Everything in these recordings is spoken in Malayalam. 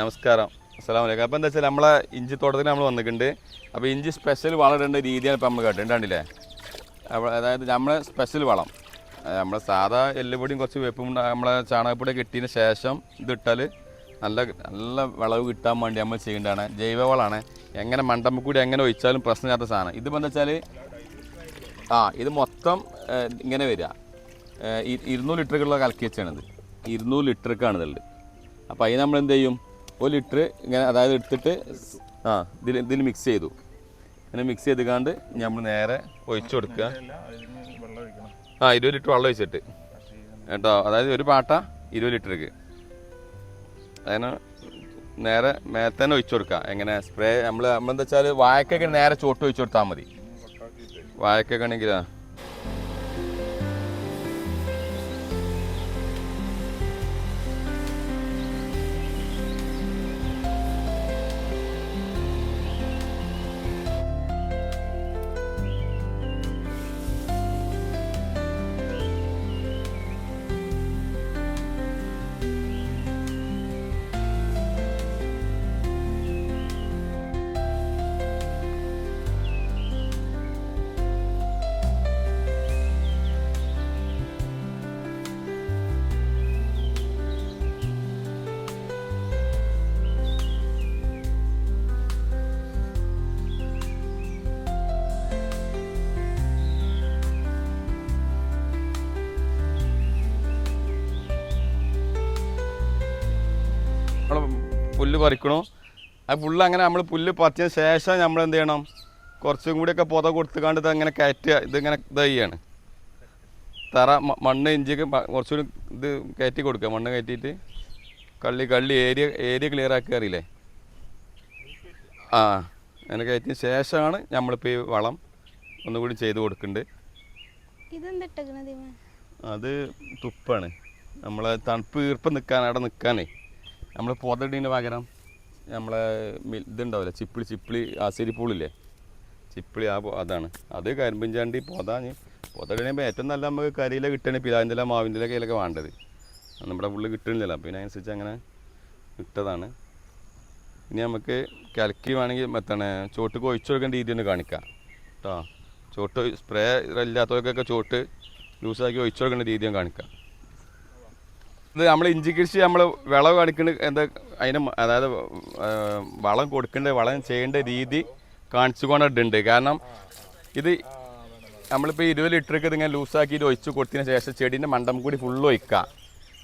നമസ്കാരം. അസ്സാം അലൈക്കും. അപ്പോൾ എന്താ വെച്ചാൽ നമ്മളെ ഇഞ്ചി തോട്ടത്തിൽ നമ്മൾ വന്നിട്ടുണ്ട്. അപ്പോൾ ഇഞ്ചി സ്പെഷ്യൽ വളം ഇടേണ്ട രീതിയാണ് ഇപ്പോൾ നമ്മൾ കേട്ടിട്ടുണ്ട് കണ്ടില്ലേ? അപ്പോൾ അതായത് നമ്മളെ സ്പെഷ്യൽ വളം. നമ്മളെ സാധാ എല്ലുപൊടിയും കുറച്ച് വെപ്പും നമ്മളെ ചാണകപ്പൊടി കിട്ടിയതിന് ശേഷം ഇതിട്ടാൽ നല്ല നല്ല വിളവ് കിട്ടാൻ വേണ്ടി നമ്മൾ ചെയ്യേണ്ടതാണ്. ജൈവവളമാണ് എങ്ങനെ മണ്ടമ്മ കൂടി എങ്ങനെ ഒഴിച്ചാലും പ്രശ്നമില്ലാത്ത സാധനം. ഇതിപ്പോൾ എന്താ വെച്ചാൽ ആ ഇത് മൊത്തം ഇങ്ങനെ വരിക. ഇരുന്നൂറ് ലിറ്ററുള്ള കലക്കി വെച്ചാണിത്. ഇരുന്നൂറ് ലിറ്റർക്കാണ് ഇതുള്ളത് അപ്പോൾ അതിന് നമ്മൾ എന്ത് ചെയ്യും? ഒരു ലിറ്റർ ഇങ്ങനെ അതായത് എടുത്തിട്ട് ആ ഇതിൽ ഇതിൽ മിക്സ് ചെയ്തു. ഇങ്ങനെ മിക്സ് ചെയ്തുകാണ്ട് നമ്മൾ നേരെ ഒഴിച്ചു കൊടുക്കുക. ആ ഇരുപത് ലിറ്റർ വെള്ളം ഒഴിച്ചിട്ട്. കേട്ടോ? അതായത് ഒരു പാട്ട ഇരുപത് ലിറ്ററിക്ക് അതിന് നേരെ മേലെ തന്നെ ഒഴിച്ചു കൊടുക്കുക. എങ്ങനെ? സ്പ്രേ നമ്മൾ നമ്മളെന്താ വെച്ചാൽ വായക്കൊക്കെ നേരെ ചോട്ട് ഒഴിച്ചു കൊടുത്താൽ മതി. വായക്കൊക്കെ ആണെങ്കിലാണ് പുല്ല് പറിക്കണു. ആ പുല്ല് അങ്ങനെ നമ്മൾ പുല്ല് പറിച്ചതിന് ശേഷം നമ്മൾ എന്ത് ചെയ്യണം? കുറച്ചും കൂടിയൊക്കെ പുത കൊടുത്തുകൊണ്ട് ഇത് അങ്ങനെ കയറ്റുക. ഇതിങ്ങനെ ഇത് ചെയ്യാണ് തറ മണ്ണ് ഇഞ്ചിയൊക്കെ കുറച്ചും കുറച്ചുകൂടി ഇത് കയറ്റി കൊടുക്കുക. മണ്ണ് കയറ്റിയിട്ട് കള്ളി കള്ളി ഏരിയ ഏരിയ ക്ലിയർ ആക്കി അറിയില്ലേ? ആ അങ്ങനെ കയറ്റിയ ശേഷമാണ് നമ്മളിപ്പോൾ ഈ വളം ഒന്നുകൂടി ചെയ്ത് കൊടുക്കുന്നുണ്ട് അത് തുപ്പാണ്. നമ്മളെ തണുപ്പ് ഈർപ്പം നിൽക്കാൻ അവിടെ നിൽക്കാനേ നമ്മൾ പുതടിന് പകരം നമ്മളെ ഇതുണ്ടാവില്ല? ചിപ്പിളി ചിപ്പിളി ആശേരി പൂളില്ലേ? ചിപ്പിളി ആ അതാണ്. അത് കരിമ്പിൻ ചാണ്ടി പൊതാഞ്ഞ് പുതടിനുമ്പോൾ ഏറ്റവും നല്ല നമുക്ക് കരിയില കിട്ടണേ പിതാവിന്റെ ഇല മാവിന്റെ ഇല കയ്യിലൊക്കെ വേണ്ടത് നമ്മുടെ പുള്ളി കിട്ടണില്ലല്ലോ പിന്നെ അതിനനുസരിച്ച് അങ്ങനെ ഇട്ടതാണ്. ഇനി നമുക്ക് കലക്കി വേണമെങ്കിൽ മത്താണ് ചോട്ട് ഒഴിച്ചു കൊടുക്കേണ്ട രീതി ഒന്ന് കാണിക്കാം. കേട്ടോ ചോട്ട് സ്പ്രേ ഇല്ലാത്തവർക്കൊക്കെ ചോട്ട് ലൂസാക്കി ഒഴിച്ചു കൊടുക്കേണ്ട രീതി ഞാൻ കാണിക്കാം. ഇത് നമ്മൾ ഇഞ്ചി കൃഷി നമ്മൾ വിളവ് കാണിക്കേണ്ട എന്താ അതിന് അതായത് വളം കൊടുക്കേണ്ട വളം ചെയ്യേണ്ട രീതി കാണിച്ചു കൊണ്ടിട്ടുണ്ട്. കാരണം ഇത് നമ്മളിപ്പോൾ ഇരുപത് ലിറ്റർക്ക് ഇതിങ്ങനെ ലൂസാക്കിയിട്ട് ഒഴിച്ച് കൊടുത്തതിന് ശേഷം ചെടീന്റെ മണ്ടം കൂടി ഫുള്ള് ഒഴിക്കുക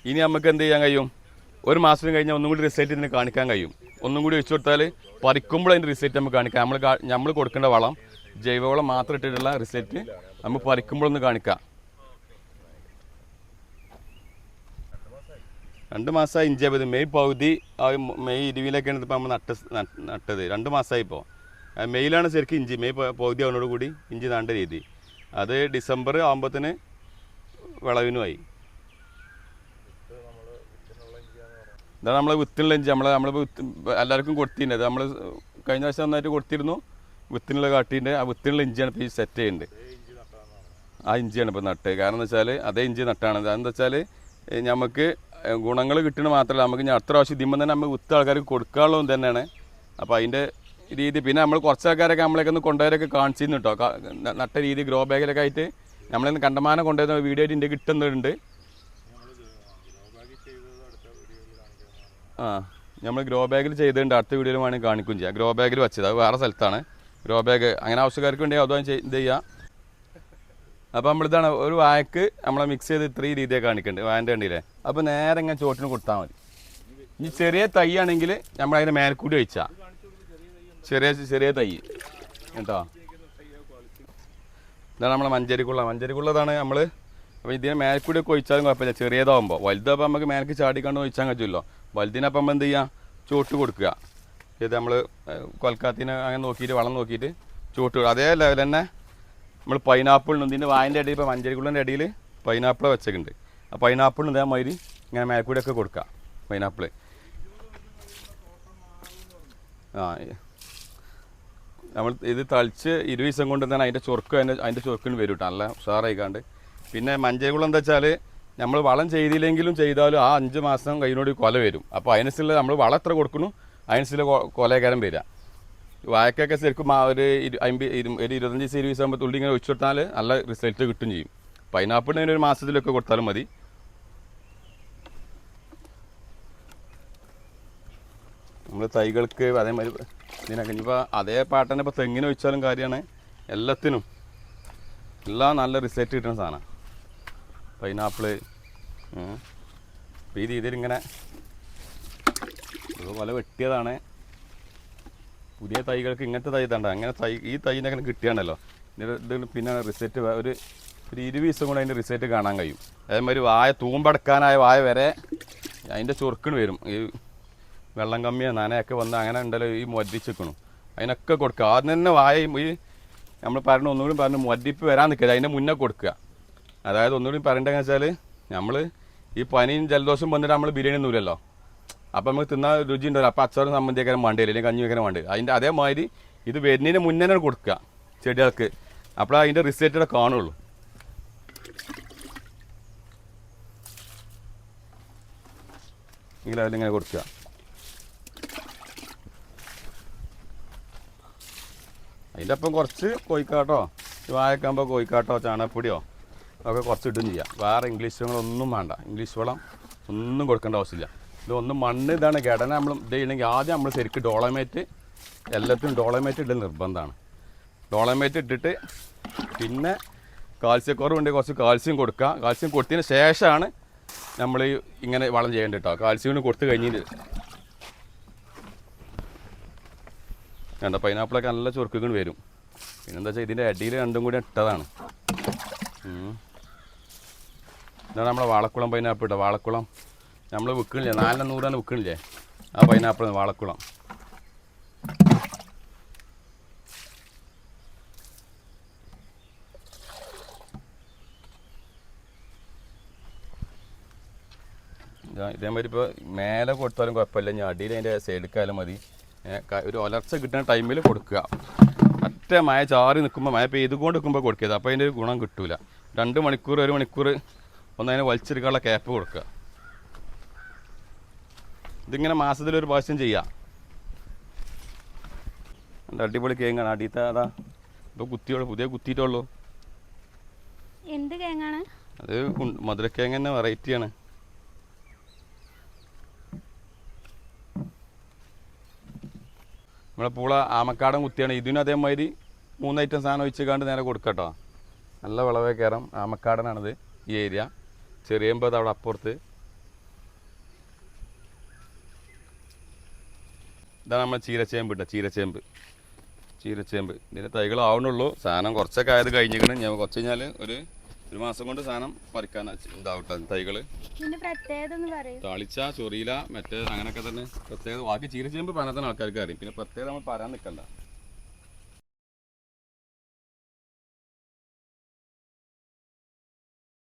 ഇനി നമുക്ക് എന്ത് ചെയ്യാൻ കഴിയും? ഒരു മാസം കഴിഞ്ഞാൽ ഒന്നും കൂടി റിസൾട്ട് ഇതിന് കാണിക്കാൻ കഴിയും. ഒന്നും കൂടി ഒഴിച്ചു കൊടുത്താൽ പറിക്കുമ്പോൾ അതിന്റെ റിസൾട്ട് നമുക്ക് കാണിക്കാം. നമ്മൾ നമ്മൾ കൊടുക്കേണ്ട വളം ജൈവവളം മാത്രം ഇട്ടിട്ടുള്ള റിസൾട്ട് നമ്മൾ പറിക്കുമ്പോഴൊന്ന് കാണിക്കാം. രണ്ട് മാസമായി ഇഞ്ചി ആയത് മെയ് പകുതി മെയ് ഇരുപതിലൊക്കെയാണ് ഇപ്പോൾ നമ്മൾ നട്ട് നട്ട് നട്ടത്. രണ്ട് മാസമായി ഇപ്പോൾ മെയ്യിലാണ് ശരിക്കും ഇഞ്ചി മെയ് പകുതി ആവുന്നതോട് കൂടി ഇഞ്ചി നാണ്ട രീതി. അത് ഡിസംബർ ആകുമ്പോഴത്തേന് വിളവിനുമായി ഇതാണ് നമ്മളെ വിത്തിനുള്ള ഇഞ്ചി നമ്മൾ നമ്മളിപ്പോൾ വിത്ത് എല്ലാവർക്കും കൊടുത്തിട്ടുണ്ട്. നമ്മൾ കഴിഞ്ഞ പ്രാവശ്യം നന്നായിട്ട് കൊടുത്തിരുന്നു. വിത്തിനുള്ള കാട്ടിന്റെ ആ വിത്തിനുള്ള ഇഞ്ചിയാണ് ഇപ്പോൾ ഈ സെറ്റ് ചെയ്യുന്നത് ആ ഇഞ്ചിയാണ് ഇപ്പോൾ നട്ട്. കാരണം എന്താ വെച്ചാൽ അതേ ഇഞ്ചി നട്ടാണ്. അതെന്താ വെച്ചാൽ നമുക്ക് ഗുണങ്ങൾ കിട്ടണ മാത്രമല്ല നമുക്ക് ഇനി അടുത്ത പ്രാവശ്യം ഇതിമ്പോൾ തന്നെ നമുക്ക് വിത്ത് ആൾക്കാർക്ക് കൊടുക്കാനുള്ളതും തന്നെയാണ്. അപ്പോൾ അതിന്റെ രീതി പിന്നെ നമ്മൾ കുറച്ച് ആൾക്കാരൊക്കെ നമ്മളെയൊക്കെ ഒന്ന് കൊണ്ടുപോയൊക്കെ കാണിച്ചിരുന്നു കേട്ടോ നട്ട രീതി ഗ്രോ ബാഗിലൊക്കെ ആയിട്ട് നമ്മളിന്ന് കണ്ടമാനം കൊണ്ടുവരുന്ന വീഡിയോ ആയിട്ട് ഇതിന്റെ കിട്ടുന്നുണ്ട് ആ നമ്മൾ ഗ്രോ ബാഗിൽ ചെയ്തിട്ടുണ്ട്. അടുത്ത വീഡിയോയിൽ വേണമെങ്കിൽ കാണിക്കും ചെയ്യാം. ഗ്രോ ബാഗിൽ വെച്ചത്. അത് വേറെ സ്ഥലത്താണ്. ഗ്രോ ബാഗ് അങ്ങനെ ആവശ്യക്കാർക്ക് വേണ്ടി അതും ചെയ്യാം. അപ്പോൾ നമ്മളിതാണ് ഒരു വായക്ക് നമ്മളെ മിക്സ് ചെയ്ത് ഇത്രയും രീതിയെ കാണിക്കുന്നുണ്ട് വായന്റെ കണ്ടില്ലേ? അപ്പോൾ നേരെ ഇങ്ങനെ ചോട്ടിന് കൊടുത്താൽ മതി. ഇനി ചെറിയ തൈ ആണെങ്കിൽ നമ്മൾ അതിന്റെ മേൽക്കൂടി ഒഴിച്ചാൽ ചെറിയ ചെറിയ തൈ കേട്ടോ? ഇതാണ് നമ്മളെ മഞ്ചേരിക്കുള്ള മഞ്ചേരിക്കുള്ളതാണ് നമ്മൾ അപ്പോൾ ഇതിനെ മേൽക്കൂടി ഒക്കെ ഒഴിച്ചാലും കുഴപ്പമില്ല ചെറിയതാകുമ്പോൾ വലുതാകുമ്പോൾ നമുക്ക് മേൽക്ക് ചാടിക്കാണ്ട് ഒഴിച്ചാൽ കഴിച്ചില്ലോ വലുതിനപ്പം നമ്മൾ എന്ത് ചെയ്യുക ചോട്ട് കൊടുക്കുക. ഇത് നമ്മൾ കൊൽക്കത്തിന് അങ്ങനെ നോക്കിയിട്ട് വളം നോക്കിയിട്ട് ചോട്ട് അതേ ലെവൽ തന്നെ നമ്മൾ പൈനാപ്പിളിനും ഇതിന്റെ വായന്റെ ഇടയിൽ ഇപ്പോൾ മഞ്ചരിക്കുള്ളിന്റെ ഇടയിൽ പൈനാപ്പിൾ വെച്ചിട്ടുണ്ട് ആ പൈനാപ്പിളിന് ഇതേമാതിരി ഇങ്ങനെ മേക്കൂടെയൊക്കെ ഒക്കെ കൊടുക്കുക പൈനാപ്പിൾ ആ നമ്മൾ ഇത് തളിച്ച് ഇരുപത് ദിവസം കൊണ്ട് തന്നെ അതിന്റെ ചൊർക്ക് അതിന്റെ അതിന്റെ ചൊർക്കിന് വരും കേട്ടോ. നല്ല ഉഷാറായിക്കാണ്ട്. പിന്നെ മഞ്ചേരിക്കുളം എന്താ വെച്ചാൽ നമ്മൾ വളം ചെയ്തില്ലെങ്കിലും ചെയ്താലും ആ അഞ്ച് മാസം കഴിഞ്ഞോട് കൊല വരും. അപ്പോൾ അതിനനുസരിച്ച് നമ്മൾ വളം എത്ര കൊടുക്കണു അതിനനുസരിച്ച് കൊലകരം വരിക. വാഴക്കൊക്കെ ശരിക്കും ആ ഒരു അമ്പത് ഒരു ഇരുപത്തഞ്ച് ദിവസം ഇരുപത് ദിവസം തുള്ളി ഇങ്ങനെ ഒഴിച്ചു കൊടുത്താൽ നല്ല റിസൾട്ട് കിട്ടും ചെയ്യും. പൈനാപ്പിളിന് ഒരു മാസത്തിലൊക്കെ കൊടുത്താലും മതി. നമ്മൾ തൈകൾക്ക് അതേമാതിരി ഇതിനൊക്കെ ഇനിയിപ്പോൾ അതേ പാട്ടന്നെ ഇപ്പോൾ തെങ്ങിന് ഒഴിച്ചാലും കാര്യമാണ്. എല്ലാത്തിനും എല്ലാം നല്ല റിസൾട്ട് കിട്ടുന്ന സാധനമാണ് പൈനാപ്പിൾ അപ്പോൾ ഈ രീതിയിൽ ഇങ്ങനെ ഇതുപോലെ വെട്ടിയതാണ്. പുതിയ തൈകൾക്ക് ഇങ്ങനത്തെ തൈ തണ്ട അങ്ങനെ തൈ ഈ തൈനെ അങ്ങനെ കിട്ടിയാണല്ലോ ഇതിന് ഇത് പിന്നെ റിസൾട്ട് ഒരു ഒരു ഇരുപത് ദിവസം കൊണ്ട് അതിന്റെ റിസൾട്ട് കാണാൻ കഴിയും. അതേമാതിരി വായ തൂമ്പടക്കാനായ വായ വരെ അതിന്റെ ചൊറുക്കിന് വരും. ഈ വെള്ളം കമ്മിയോ നനയൊക്കെ വന്ന് അങ്ങനെ ഉണ്ടല്ലോ ഈ മൊരിച്ചിക്കണം അതിനൊക്കെ കൊടുക്കുക ആദ്യം തന്നെ വായ ഈ നമ്മൾ പറഞ്ഞ ഒന്നുകൂടി പറഞ്ഞ് മൊരിപ്പ് വരാൻ നിൽക്കുക അതിന്റെ മുന്നേ കൊടുക്കുക അതായത് ഒന്നുകൂടി പറയേണ്ടതെന്ന് വെച്ചാൽ നമ്മൾ ഈ പനിയും ജലദോഷം വന്നിട്ട് നമ്മൾ ബിരിയാണി ഒന്നുമില്ലല്ലോ അപ്പം നമുക്ക് തിന്നാൻ രുചി ഉണ്ടാവില്ല അപ്പം അച്ചാറും സംബന്ധിക്കാൻ വേണ്ടി? അല്ലെങ്കിൽ കഞ്ഞി വെക്കാൻ വേണ്ടി. അതിന്റെ അതേമാതിരി ഇത് വരുന്നതിന് മുന്നേ കൊടുക്കുക ചെടികൾക്ക്. അപ്പോൾ അതിന്റെ റിസൾട്ട് കാണുള്ളൂ. അതിലിങ്ങനെ കൊടുക്കുക. അതിന്റെ ഒപ്പം കുറച്ച് കോയിക്കാട്ടോ വാഴക്കാകുമ്പോൾ കോയിക്കാട്ടോ ചാണകപ്പൊടിയോ ഒക്കെ കുറച്ച് ഇടും ചെയ്യാം. വേറെ ഇംഗ്ലീഷ് വളങ്ങളൊന്നും വേണ്ട. ഇംഗ്ലീഷ് വളം ഒന്നും കൊടുക്കേണ്ട ആവശ്യമില്ല. ഇതൊന്നും മണ്ണ് ഇതാണ്. ഘടന നമ്മൾ ഇത് ചെയ്യണമെങ്കിൽ ആദ്യം നമ്മൾ ശരിക്കും ഡോളമേറ്റ് എല്ലാത്തിനും ഡോളമേറ്റ് ഇടൽ നിർബന്ധമാണ്. ഡോളമേറ്റ് ഇട്ടിട്ട് പിന്നെ കാൽസ്യക്കുറവുണ്ടെങ്കിൽ കുറച്ച് കാൽസ്യം കൊടുക്കുക. കാൽസ്യം കൊടുത്തതിന് ശേഷമാണ് നമ്മൾ ഇങ്ങനെ വളം ചെയ്യേണ്ടത് കേട്ടോ കാൽസ്യം കൊടുത്ത് കഴിഞ്ഞിട്ട് കണ്ട പൈനാപ്പിളൊക്കെ നല്ല ചുരുക്കുകൾ വരും. പിന്നെന്താ വെച്ചാൽ ഇതിന്റെ അടിയിൽ രണ്ടും കൂടി ഇട്ടതാണ്. ഇതാണ് നമ്മളെ വാളക്കുളം പൈനാപ്പിൾ ഇട്ടോ വാളക്കുളം. നമ്മൾ വിൽക്കണില്ലേ നാലിന് നൂറാണ് വിൽക്കണില്ലേ ആ പൈനാപ്പിൾ വാളക്കുളം. ഇതാ ഇതേമാതിരി ഇപ്പോൾ മേലെ കൊടുത്താലും കുഴപ്പമില്ല. ഞാൻ അടിയിൽ അതിന്റെ സൈഡിക്കായാലും മതി. ഒരു ഒലർച്ച കിട്ടുന്ന ടൈമിൽ കൊടുക്കുക. ഒറ്റ മഴ ചാറി നിൽക്കുമ്പോൾ മഴ പെയ്തുകൊണ്ട് നിൽക്കുമ്പോൾ കൊടുക്കരുത് അപ്പോൾ അതിന്റെ ഒരു ഗുണം കിട്ടില്ല രണ്ട് മണിക്കൂർ ഒരു മണിക്കൂർ ഒന്ന് അതിനെ വലിച്ചെടുക്കാനുള്ള ക്യാപ്പ് കൊടുക്കുക. ഇതിങ്ങനെ മാസത്തിൽ ഒരു പ്രാവശ്യം ചെയ്യാം. എന്റെ അടിപൊളി കേങ്ങാണ്. അടിയത്തെ അതാ ഇപ്പോൾ കുത്തിയോളൂ പുതിയ കുത്തിയിട്ടുള്ളൂ എന്ത് കേങ്ങാണ്? അത് മധുരക്കേങ്ങ തന്നെ വെറൈറ്റിയാണ് നമ്മളെ പൂള ആമക്കാടൻ കുത്തിയാണ്. ഇതിനും അതേമാതിരി മൂന്ന് ഐറ്റം സാധനം വെച്ചുകാണ്ട് നേരെ കൊടുക്കട്ടോ. നല്ല വിളവേ കയറാം ആമക്കാടനാണിത് ഈ ഏരിയ ചെറിയമ്പത് അവിടെ അപ്പുറത്ത്. ഇതാണ് നമ്മൾ ചീരച്ചേമ്പ് ഇട്ട ചീരച്ചേമ്പ്. ചീരച്ചേമ്പ്. ഇതിന്റെ തൈകൾ ആവണുള്ളൂ സാധനം കുറച്ചൊക്കെ ആയത് കഴിഞ്ഞിരിക്കണം. ഞാൻ കുറച്ച് കഴിഞ്ഞാൽ ഒരു ഒരു മാസം കൊണ്ട് സാധനം പറിക്കാൻ ഇതാവട്ടെ തൈകൾ തളിച്ച പ്രത്യേകത ചൊറിയില മറ്റേ അങ്ങനെയൊക്കെ തന്നെ. പ്രത്യേകത ബാക്കി ചീരച്ചേമ്പ് പനത്തിന് ആൾക്കാർക്ക് അറിയും. പിന്നെ പ്രത്യേകം നമ്മൾ പറയാൻ നിൽക്കണ്ട